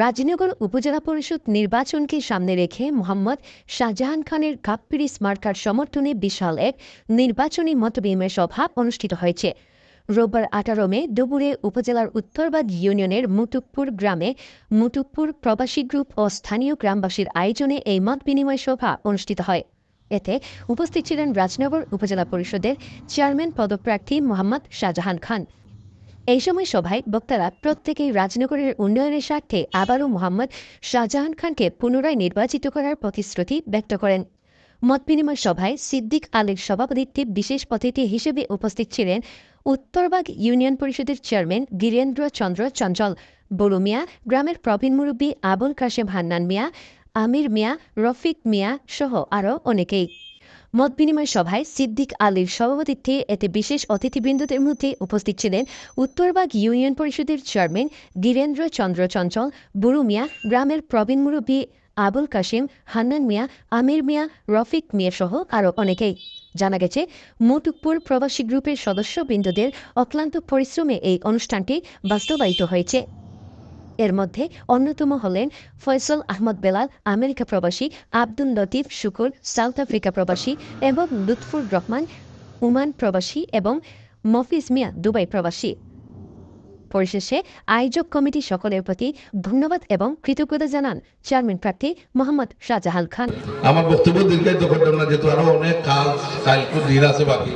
রাজনগর উপজেলা পরিষদ নির্বাচনকে সামনে রেখে মোহাম্মদ শাহজাহান খানের কাপ্পিরি স্মার্ট কার্ড সমর্থনে বিশাল এক নির্বাচনী মতবিনিময় সভা অনুষ্ঠিত হয়েছে। রোববার আঠারো মে দুপুরে উপজেলার উত্তরবাদ ইউনিয়নের মুতুকপুর গ্রামে মুতুকপুর প্রবাসী গ্রুপ ও স্থানীয় গ্রামবাসীর আয়োজনে এই মত বিনিময় সভা অনুষ্ঠিত হয়। এতে উপস্থিত ছিলেন রাজনগর উপজেলা পরিষদের চেয়ারম্যান পদপ্রার্থী মোহাম্মদ শাহজাহান খান। এই সময় সভায় বক্তারা প্রত্যেকেই রাজনগরের উন্নয়নের স্বার্থে আবারও মোহাম্মদ শাহজাহান খানকে পুনরায় নির্বাচিত করার প্রতিশ্রুতি ব্যক্ত করেন। মতবিনিময় সভায় সিদ্দিক আলীর সভাপতিত্বে বিশেষ অতিথি হিসেবে উপস্থিত ছিলেন উত্তরবাগ ইউনিয়ন পরিষদের চেয়ারম্যান গিরেন্দ্র চন্দ্র চঞ্চল, বড়ু মিয়া, গ্রামের প্রবীণ মুরব্বী আবুল কাশেম হান্নান মিয়া, আমির মিয়া, রফিক মিয়া সহ আরও অনেকেই। মত বিনিময় সভায় সিদ্দিক আলীর সভাপতিত্বে এতে বিশেষ অতিথিবৃন্দদের মধ্যে উপস্থিত ছিলেন উত্তরবাগ ইউনিয়ন পরিষদের চেয়ারম্যান গিরেন্দ্র চন্দ্র চঞ্চল বুড়ু মিয়া, গ্রামের প্রবীণ মুরব্বী আবুল কাশিম, হান্নান মিয়া, আমির মিয়া, রফিক মিয়া সহ আরও অনেকেই। জানা গেছে, মুটুকপুর প্রবাসী গ্রুপের সদস্যবৃন্দদের অক্লান্ত পরিশ্রমে এই অনুষ্ঠানটি বাস্তবায়িত হয়েছে। এর মধ্যে অন্যতম হলেন ফয়সল আহমদ বেলাল, আমেরিকা প্রবাসী, আব্দুল লতিফ শুকুর, সাউথ আফ্রিকা প্রবাসী এবং লুৎফুর রহমান উমান প্রবাসী এবং মফিজ মিয়া, দুবাই প্রবাসী। পরিশেষে আয়োজক কমিটি সকলের প্রতি ধন্যবাদ এবং কৃতজ্ঞতা জানান চেয়ারম্যান প্রার্থী মোহাম্মদ শাহজাহান খান। আমার বক্তব্য দীর্ঘায়িত করতাম না, যেহেতু আরও অনেক কাজ, কালকে দিন আছে বাকি।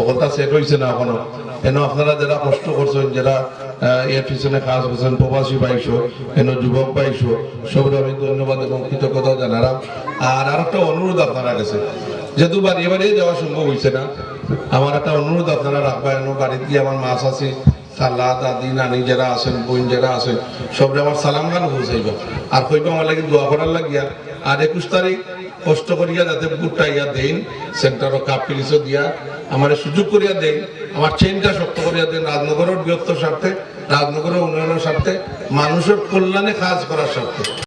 ওখানটা সেট হয়েছে না এখনও। কেন আপনারা যারা কষ্ট করছেন, যারা এর পিছনে কাজ করছেন, প্রবাসী পাইছো কেন যুবক পাইছো, সবরে আমি ধন্যবাদ এবং কৃতজ্ঞতা জানালাম। আর আর একটা অনুরোধ আপনারা কাছে, যেহেতু বাড়ি বাড়ি যাওয়া সম্ভব হয়েছে না, আমার একটা অনুরোধ আপনারা রাখবেন বাড়িতে আমার মাছ আছে খালা দাদি নানি যারা আছেন, বোন যারা আছেন সবরে আমার সালাম গান পৌঁছাইবা আর হইবা আমার লাগি দোয়া করার লাগিয়া আর একুশ তারিখ কষ্ট করিয়া যাতে বুটটা ইয়া দেন সেন্টার কাপ পিলিশও দিয়া আমার সুযোগ করিয়া দেন আমার চেনটা শক্ত করিয়া দেন রাজনগরের বৃহত্তর স্বার্থে, রাজনগরের উন্নয়নের স্বার্থে, মানুষের কল্যাণে কাজ করার স্বার্থে।